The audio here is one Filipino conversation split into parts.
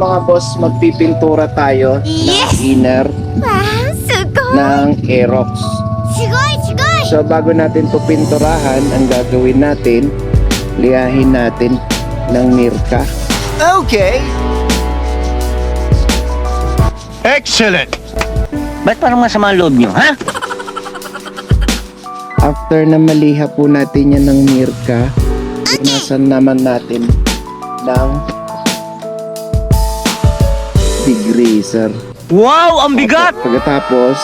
mga boss, magpipintura tayo yes! ng inner wow, sugoy. ng Aerox. Sugoy, sugoy! So, bago natin ito pinturahan, ang gagawin natin, liyahin natin ng Mirka. Okay! Excellent! Ba't parang masama ang loob nyo, ha? After na maliha po natin yan ng Mirka, okay. naman natin ng degreaser. Wow, ang bigat! Pagkatapos,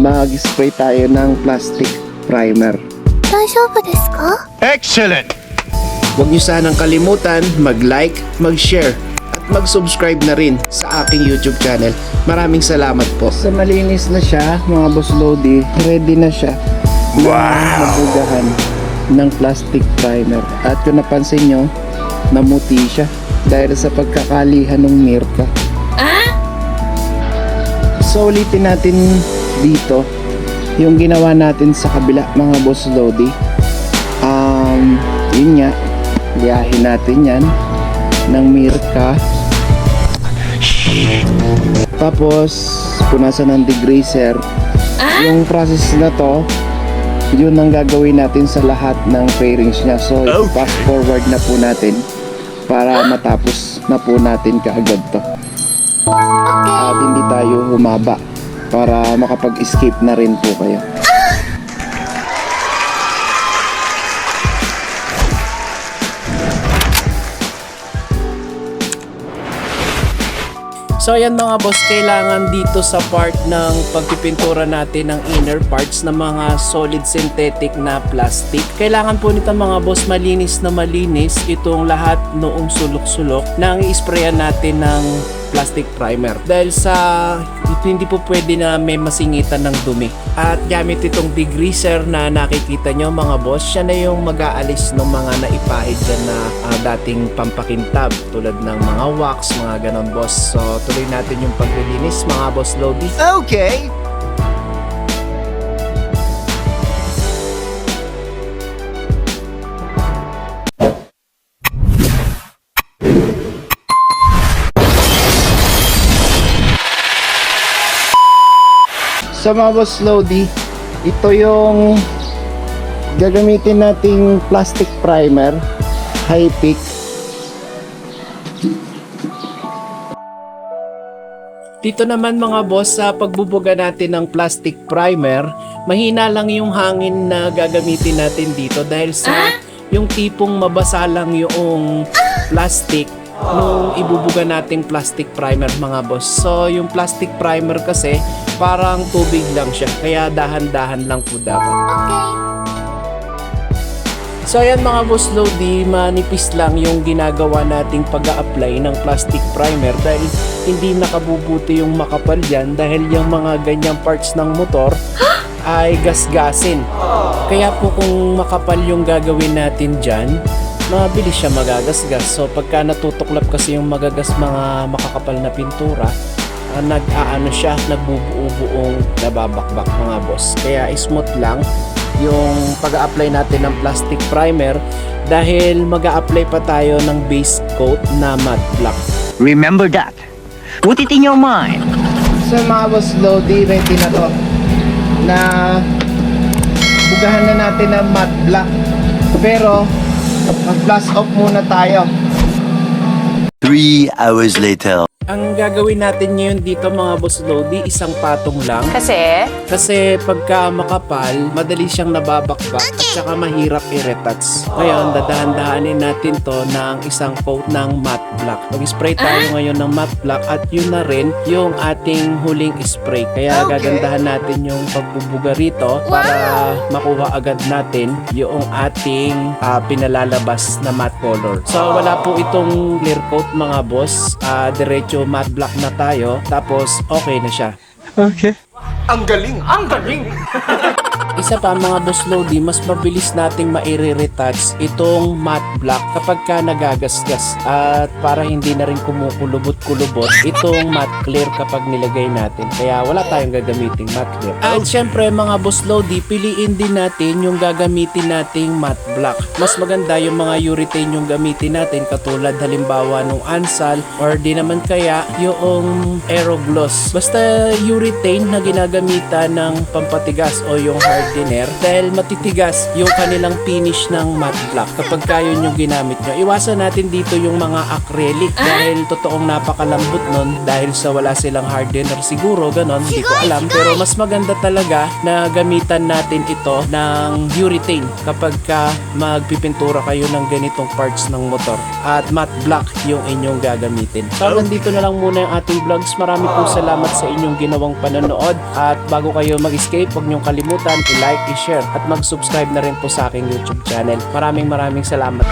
mag-spray tayo ng plastic primer. 大丈夫ですか Excellent. Huwag niyo sanang kalimutan mag-like, mag-share, at mag-subscribe na rin sa aking YouTube channel. Maraming salamat po. Sa malinis na siya, mga boss Lodi, ready na siya wow. mabugahan ng plastic primer. At kung napansin nyo, namuti siya dahil sa pagkakalihan ng Mirka. So ulitin natin dito yung ginawa natin sa kabila mga boss Lodi. Um, yun nga, liyahin natin yan ng Mirka. Tapos, punasan ng degreaser. Yung process na to, yun ang gagawin natin sa lahat ng pairings niya. So, fast forward na po natin para matapos na po natin kaagad to. Hindi tayo humaba para makapag-escape na rin po kayo. So ayan mga boss, kailangan dito sa part ng pagpipintura natin ng inner parts ng mga solid synthetic na plastic. Kailangan po nito mga boss malinis na malinis itong lahat noong sulok-sulok na i-sprayan natin ng plastic primer. Dahil sa hindi po pwede na may masingitan ng dumi. At gamit itong degreaser na nakikita nyo mga boss, siya na yung mag-aalis ng mga naipahid dyan na ah, dating pampakintab tulad ng mga wax, mga ganon boss. So tuloy natin yung paglilinis mga boss Lodi. Okay. Sa mga boss Lodi, ito yung gagamitin nating plastic primer, high peak. Dito naman mga boss sa pagbubuga natin ng plastic primer, mahina lang yung hangin na gagamitin natin dito dahil sa yung tipong mabasa lang yung plastic nung ibubuga nating plastic primer mga boss. So yung plastic primer kasi parang tubig lang siya kaya dahan-dahan lang po dapat. So ayan mga boss Lodi, manipis lang yung ginagawa nating pag apply ng plastic primer dahil hindi nakabubuti yung makapal dyan dahil yung mga ganyang parts ng motor ay gasgasin. Kaya po kung makapal yung gagawin natin dyan, mabilis siya magagasgas. So pagka natutuklap kasi yung magagas mga makakapal na pintura, ah, nag-aano siya, nagbubuo-buong nababakbak mga boss. Kaya smooth lang yung pag-apply natin ng plastic primer dahil mag apply pa tayo ng base coat na matte black. Remember that. Put it in your mind. Sa mga boss Lodi, ready na to na bugahan na natin ng matte black. Pero, mag-blast off muna tayo. Three hours later. Ang gagawin natin ngayon dito mga boss Lodi, isang patong lang. Kasi, Kasi pagka makapal, madali siyang nababakbak at saka mahirap i-retouch. Ngayon, dadahan-dahanin natin to ng isang coat ng matte black. Mag-spray tayo ngayon ng matte black at yun na rin yung ating huling spray. Kaya gagandahan natin yung pagbubuga rito para makuha agad natin yung ating ah, pinalalabas na matte color. So wala po itong clear coat mga boss. Ah, diretso matte black na tayo. Tapos okay na siya. Isa pa mga boss Lodi, mas mabilis nating maire-retouch itong matte black kapag ka nagagasgas at para hindi na rin kumukulubot-kulubot itong matte clear kapag nilagay natin. Kaya wala tayong gagamiting matte clear. At syempre mga boss Lodi, piliin din natin yung gagamitin nating matte black. Mas maganda yung mga urethane yung gamitin natin katulad halimbawa nung Ansal or di naman kaya yung Aerogloss. Basta urethane na ginagamitan ng pampatigas o yung hardener dahil matitigas yung kanilang finish ng matte black kapag kayo yung ginamit nyo. Iwasan natin dito yung mga acrylic dahil totoong napakalambot nun dahil sa wala silang hardener siguro ganon hindi ko alam pero mas maganda talaga na gamitan natin ito ng urethane kapag ka magpipintura kayo ng ganitong parts ng motor at matte black yung inyong gagamitin. So hanggang dito na lang muna yung ating vlogs. Marami po salamat sa inyong ginawang panonood at bago kayo mag-escape, huwag niyong kalimutan i-like, i-share at mag-subscribe na rin po sa aking YouTube channel. Maraming maraming salamat.